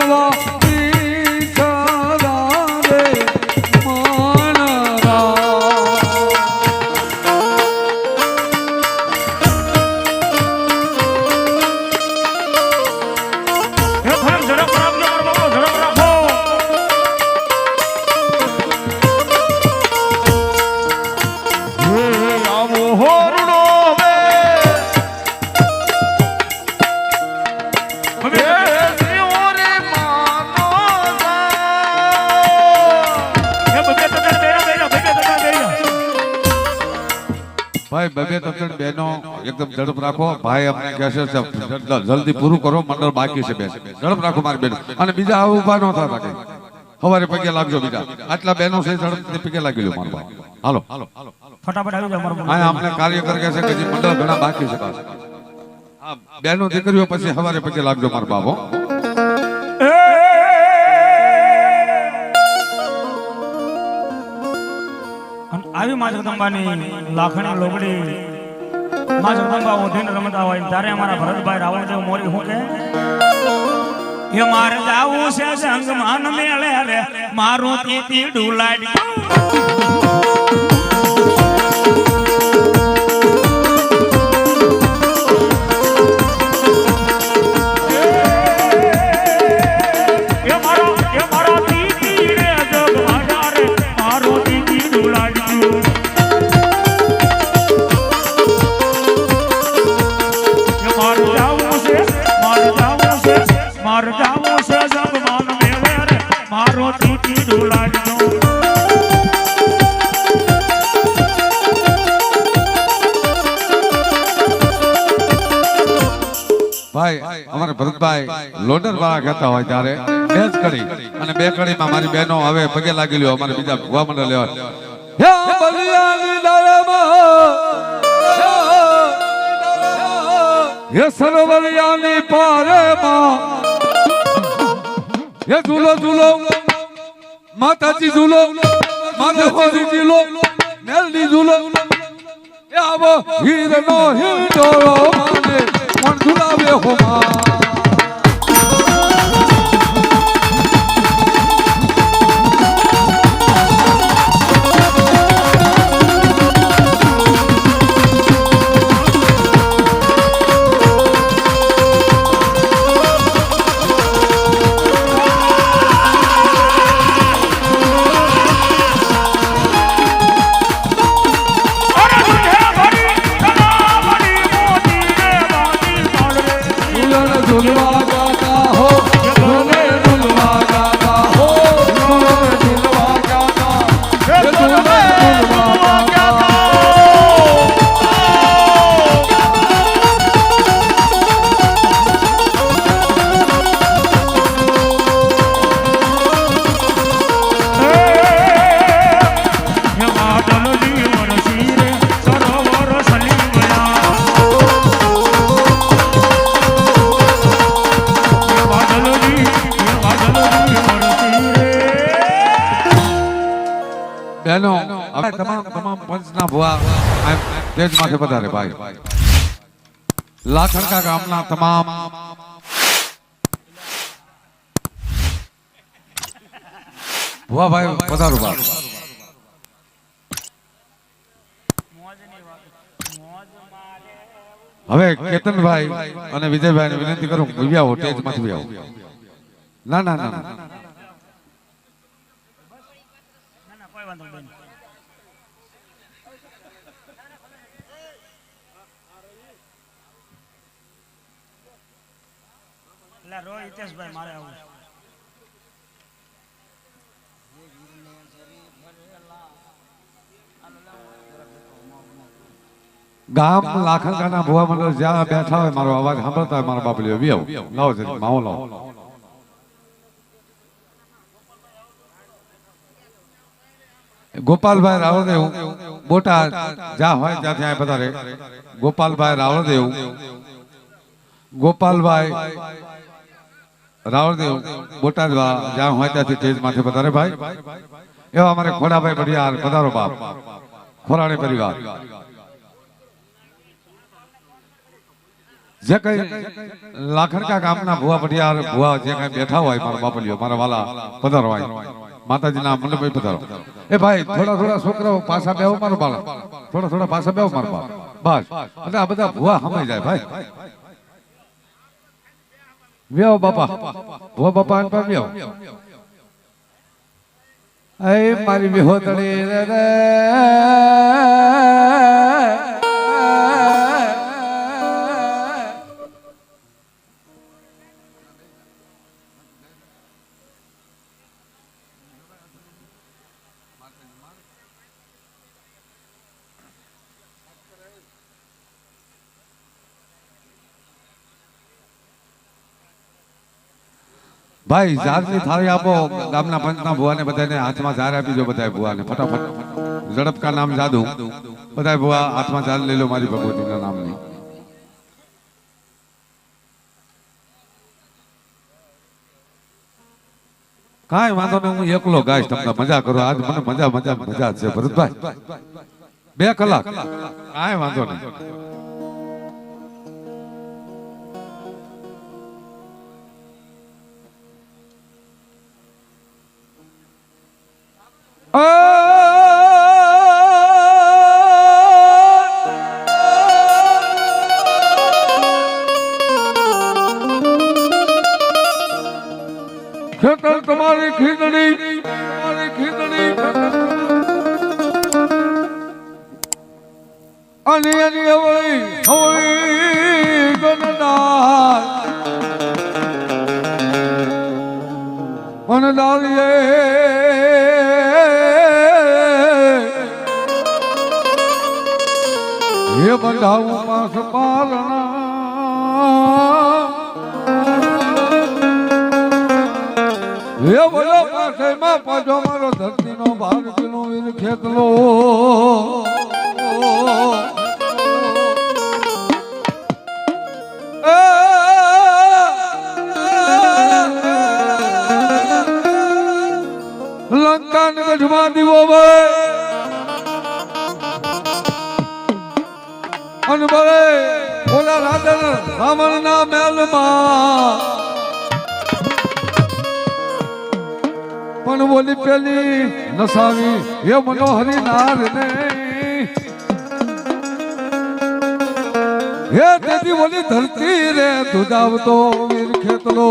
গেল। ભાઈ બે બે ત્રણ ત્રણ એકદમ ઝડપ રાખો. ભાઈ અમને કહે છે, જલ્દી પૂરું કરો મંડળ બાકી છે બેન. ઝડપ રાખો મારી બેન. અને બીજા આવું ઊભા ન થતા કઈ. સવારે પગે લાગજો બીજા. આટલા બહેનો છે ઝડપથી પગે લાગી લો મારો ભાઈ હાલો. ફટાફટ આવી જાવ મારો હા અમને કાર્યકર કહે છે કે મંડળ ઘણા બાકી છે બહેનો દીકરીઓ પછી સવારે પગે લાગજો મારો બાબો આવી માં જગદંબાની લાખણી લોકડી માં જગદંબા ઓઢીને રમતા હોય ત્યારે અમારા ભરતભાઈ રાવણદેવ મોરી હું કે, એ મારે જાવું છે સંગમાન મેળે રે, મારું તીતી ડુલાડી ભાઈ, અમારે ભરતભાઈ લોડર વાળા કહેતા હોય ત્યારે બે જ કડી અને બે કડીમાં મારી બહેનો હવે પગે લાગી લ્યો, અમારે બીજા ભૂવા મંડળ લેવા. સરોવરિયાની પારેમાં, હે ઝૂલો ઝૂલો માતાજી ઝૂલો માધવજી ઝૂલો મેલડી ઝૂલો. આવો હીરનો હિંડોળો માને કોણ ઝુલાવે હો બહેનો તમામ તમામ પંચના ભુવા તેજ માથે પધારે ભાઈ. લાખણકા ગામના તમામ ભુવા ભાઈ પધારો ભાઈ હવે કેતનભાઈ અને વિજયભાઈ વિનંતી કરું ભૂવ્યા ના ના ના ના. એટલે રો હિતેશભાઈ મારે આવું. ગામ લાખણકાના ભુવા મંડળ જ્યાં બેઠા હોય મારો અવાજ સાંભળતા હોય મારા બાપલીઓ બી આવું. લાવો જરી માવો લાવો. ગોપાલભાઈ રાવળદેવ બોટાદ જ્યાં હોય ત્યાંથી અહીં પધારે. ગોપાલભાઈ રાવળદેવ, ગોપાલભાઈ રાવળદેવ બોટાદ જ્યાં હોય ત્યાંથી તેજ માથે પધારે ભાઈ, એવા અમારે ખોડાભાઈ બઢિયાર પધારો બાપ. ખોરાણી પરિવાર. જે કઈ લાખણકા ગામના ભુવા પઢિયાર, ભુવા જે કઈ બેઠા હોય મારા બાપલીઓ, મારા વાલા, પધારો માતાજીના મંડપે પધારો. એ ભાઈ, થોડા થોડા છોકરાઓ પાછા બેહો મારો બાળક થોડા થોડા પાછા બેહો મારો બાપ બસ. અને આ બધા ભુવા સમય જાય, ભાઈ. વ્યો બાપા. ભુવા બાપા આન પર વ્યો. એ મારી વિહોતડી રે. ભાઈ ઝાડની થાળી આપો, ગામના પંચના ભુવાને બધાને હાથમાં ઝાડ આપી દો બધા ભુવાને, ફટાફટ. ઝડપકા નામ જાદુ. બધા ભુવા હાથમાં ઝાડ લઈ લો મારી ભગવતીના નામની. કાંઈ વાંધો નહીં, હું એકલો ગાઈશ, તમને મજા કરો. આજ મને મજા મજા મજા છે, ભરતભાઈ. બે કલાક. કાંઈ વાંધો નહીં. મને દાદીએ હે બંધાવું પાસ પાલના. હે બોલો પાસે માં પાછો મારો ધરતીનો કિલો વીર ખેતલો. પણ બોલી પેલી નસાવી, એ મનોહરી નાર ને હે તેથી બોલી ધરતી રે દુદાવતો વીર ખેતલો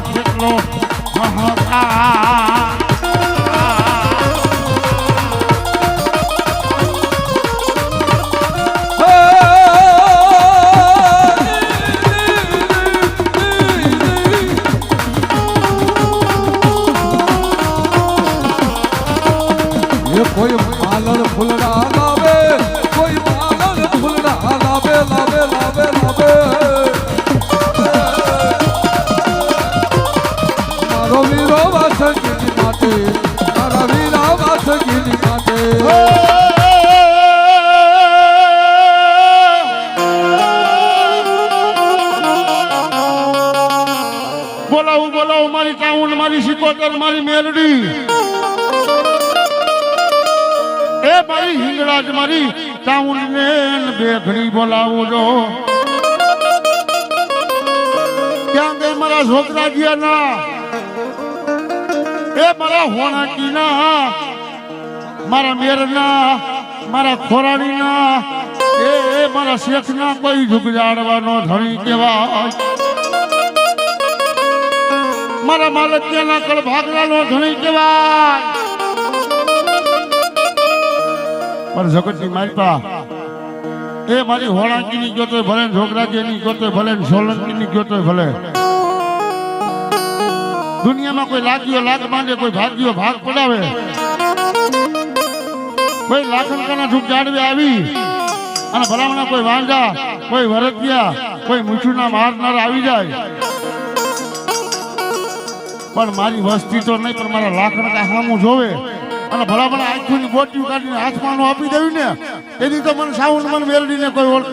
કેટલો હાહાકાર. મેલડી એ મારી હિંગળાજ મારી ચાઉંડ ને ઘડી બોલાવું જો ક્યાં ગઈ મારા છોકરા ગયા ના એ મારા હોણાકી ના મારા મેરના, મારા ખોરાણી ના એ મારા શેખ ના કોઈ ઝુગજાડવાનો ધણી કેવાય મારા માલકિયાના કળ ભાગલાનો ધણી કહેવાય. પણ જગતની માલપા એ મારી હોળાંકીની ગયો ભલે જોગરાજીની ગયો ભલે સોલંકીની ગયો ભલે. દુનિયામાં કોઈ લાગ્યો લાગ માંડે કોઈ ભાગ્યો ભાગ પડાવે. કોઈ લાખનકાના ધૂપ જાડવે આવી. અને ભલામણા કોઈ વાંજા કોઈ વરતિયા કોઈ મૂછુના મારનાર આવી જાય. પણ મારી વસ્તી તો નહીં, પણ મારા લાકડા સામું જોવે. અને ભલા ભલા આંખોની બોટીઓ કાઢીને હાથમાં આપી દેવી ને. એની તો મને સાઉન્ડ મને મેલડીને કોઈ ઓળખ